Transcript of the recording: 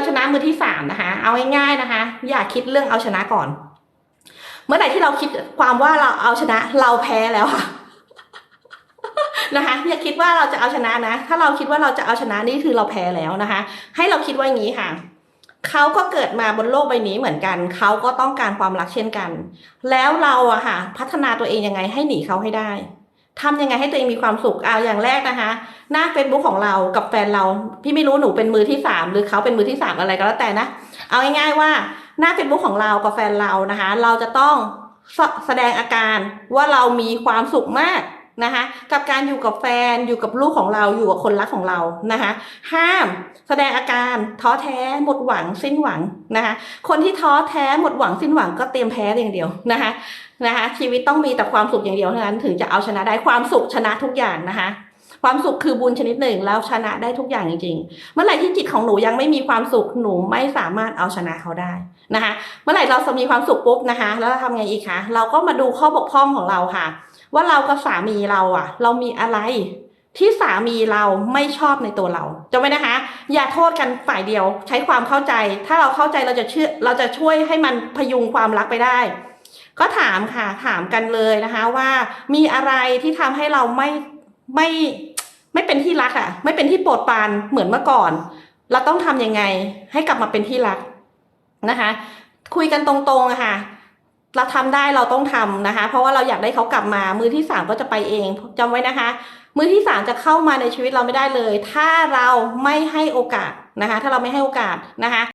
เอาชนะมือที่สามนะคะ เอาง่ายๆนะคะ อย่าคิดเรื่องเอาชนะก่อน เมื่อไหร่ที่เราคิดความว่าเราเอาชนะ เราแพ้แล้วค่ะนะคะอย่าคิดว่าเราจะเอาชนะนะ ถ้าเราคิดว่าเราจะเอาชนะนี่คือเราแพ้แล้วนะคะ ให้เราคิดว่าอย่างนี้ค่ะเขาก็เกิดมาบนโลกใบนี้เหมือนกัน เขาก็ต้องการความรักเช่นกัน แล้วเราอะค่ะ พัฒนาตัวเองยังไงให้หนีเขาให้ได้ ทำยังไงให้ตัวเองมีความสุขเอาอย่างแรกนะคะ หน้า Facebook ของเรากับแฟนเรา พี่ไม่รู้หนูเป็นมือที่สามหรือเขาเป็นมือที่สามอะไรก็แล้วแต่นะ เอาง่ายๆว่าหน้า Facebook ของเรากับแฟนเรานะคะ เราจะต้องแสแสดงอาการว่าเรามีความสุขมาก นะคะกับการอยู่กับแฟนอยู่กับลูกของเราอยู่กับคนรักของเรานะคะห้ามแสดงอาการท้อแท้หมดหวังสิ้นหวังนะคะคนที่ท้อแท้หมดหวังสิ้นหวังก็เตรียมแพ้อย่างเดียวนะคะนะคะชีวิตต้องมีแต่ความสุขอย่างเดียวเท่านั้นถึงจะเอาชนะได้ความสุขชนะทุกอย่างนะคะความสุขคือบุญชนิดหนึ่งแล้วชนะได้ทุกอย่างจริงๆ เมื่อไหร่ที่จิตของหนูยังไม่มีความสุขหนูไม่สามารถเอาชนะเขาได้นะคะ เมื่อไหร่เราจะมีความสุขปุ๊บนะคะ แล้วเราทำไงอีกคะเราก็มาดูข้อบกพร่องของเราค่ะ ว่าเรากับสามีเราอะเรามีอะไรที่สามีเราไม่ชอบในตัวเราจำไว้นะคะ อย่าโทษกันฝ่ายเดียว ใช้ความเข้าใจ ถ้าเราเข้าใจเราจะเชื่อเราจะช่วยให้มันพยุงความรักไปได้ ก็ถามค่ะ ถามกันเลยนะคะว่ามีอะไรที่ทำให้เราไม่ไม่ไม่เป็นที่รักอะ่ะ ไม่เป็นที่โปรดปรานเหมือนเมื่อก่อน เราต้องทำยังไงให้กลับมาเป็นที่รักนะคะ คุยกันตรงๆอะค่ะ เราทำได้เราต้องทำนะคะ เพราะว่าเราอยากได้เขากลับมา มือที่สามก็จะไปเองจำไว้นะคะ มือที่สามจะเข้ามาในชีวิตเราไม่ได้เลย ถ้าเราไม่ให้โอกาสนะคะ ถ้าเราไม่ให้โอกาสนะคะ